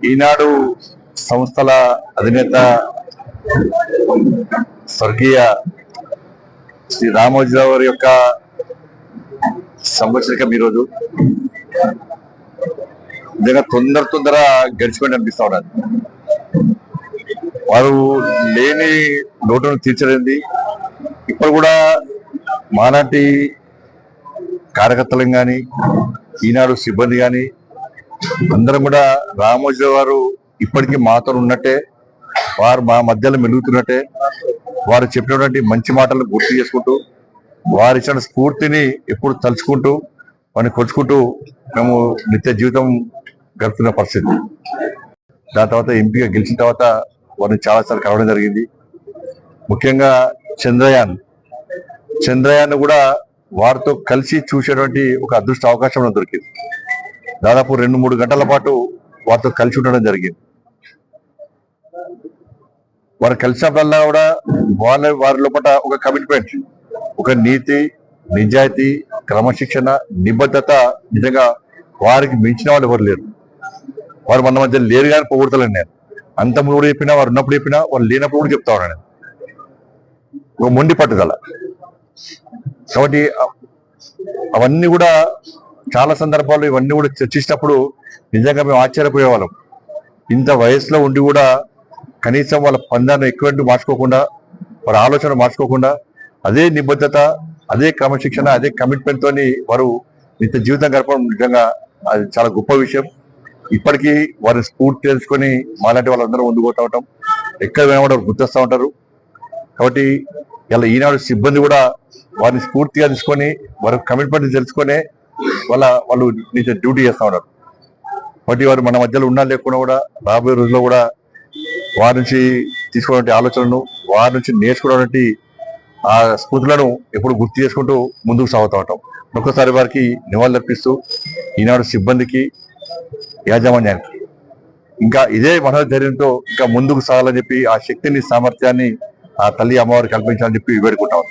ఈనాడు సంస్థల అధినేత స్వర్గీయ శ్రీ రామోజీరావు గారి యొక్క సంవత్సరికం ఈరోజు. నిజంగా తొందర తొందర గడిచిపోయి అనిపిస్తా ఉన్నారు వారు లేని లోటును తీర్చలేంది. ఇప్పుడు కూడా మాలాంటి కార్యకర్తలను కానీ ఈనాడు సిబ్బంది కానీ అందరం కూడా రామోజీ వారు ఇప్పటికీ మాతో ఉన్నట్టే వారు మా మధ్యలో మెలుగుతున్నట్టే వారు చెప్పినటువంటి మంచి మాటలను గుర్తు చేసుకుంటూ వారు ఇచ్చిన స్ఫూర్తిని ఎప్పుడు తలుచుకుంటూ వారిని కొలుచుకుంటూ మేము నిత్య జీవితం గడుపుతున్న పరిస్థితి. దాని తర్వాత ఎంపీగా గెలిచిన తర్వాత వారిని చాలాసార్లు కలవడం జరిగింది. ముఖ్యంగా చంద్రయాన్. చంద్రయాన్ కూడా వారితో కలిసి చూసేటువంటి ఒక అదృష్ట అవకాశం దొరికింది. దాదాపు రెండు మూడు గంటల పాటు వారితో కలిసి ఉండడం జరిగింది. వారు కలిసినప్పుడల్లా కూడా వాళ్ళ వారి లోపల ఒక కమిట్మెంట్ ఒక నీతి నిజాయితీ క్రమశిక్షణ నిబద్ధత నిజంగా వారికి మించిన వాళ్ళు ఎవరు లేరు. వారు మన మధ్య లేరు కానీ పొగుడతలేను నేను. అంత కూడా చెప్పినా వారు ఉన్నప్పుడు చెప్పినా వారు లేనప్పుడు కూడా చెప్తా ఉన్నాను నేను. ఒక మొండి పట్టుదల. కాబట్టి అవన్నీ కూడా చాలా సందర్భాల్లో ఇవన్నీ కూడా చర్చించినప్పుడు నిజంగా మేము ఆశ్చర్యపోయేవాళ్ళం. ఇంత వయసులో ఉండి కూడా కనీసం వాళ్ళ పందాన్ని ఎక్కువ మార్చుకోకుండా వారి ఆలోచన మార్చుకోకుండా అదే నిబద్ధత అదే క్రమశిక్షణ అదే కమిట్మెంట్ తోని వారు నిత్య జీవితం గడపడం నిజంగా అది చాలా గొప్ప విషయం. ఇప్పటికీ వారి స్ఫూర్తి తెలుసుకొని మాలాంటి వాళ్ళందరూ ముందుకు ఉంటాం. ఎక్కడ పోయినా గుర్తిస్తూ ఉంటారు. కాబట్టి ఇలా ఈనాడు సిబ్బంది కూడా వారిని స్ఫూర్తిగా తీసుకొని వారి కమిట్మెంట్ తెలుసుకొని వాళ్ళ వాళ్ళు నిజ డ్యూటీ చేస్తూ ఉన్నారు. కాబట్టి వారు మన మధ్యలో ఉన్నా లేకుండా కూడా రాబోయే రోజుల్లో కూడా వారి నుంచి తీసుకునే ఆలోచనలను వారి నుంచి నేర్చుకున్నటువంటి ఆ స్ఫూర్తులను ఎప్పుడు గుర్తు చేసుకుంటూ ముందుకు సాగుతూ ఉంటాం. ఒక్కసారి వారికి నివాళులర్పిస్తూ ఈనాడు సిబ్బందికి యాజమాన్యానికి ఇంకా ఇదే మనోధైర్యంతో ఇంకా ముందుకు సాగాలని చెప్పి ఆ శక్తిని సామర్థ్యాన్ని ఆ తల్లి అమ్మవారు కల్పించాలని చెప్పి వేడుకుంటాం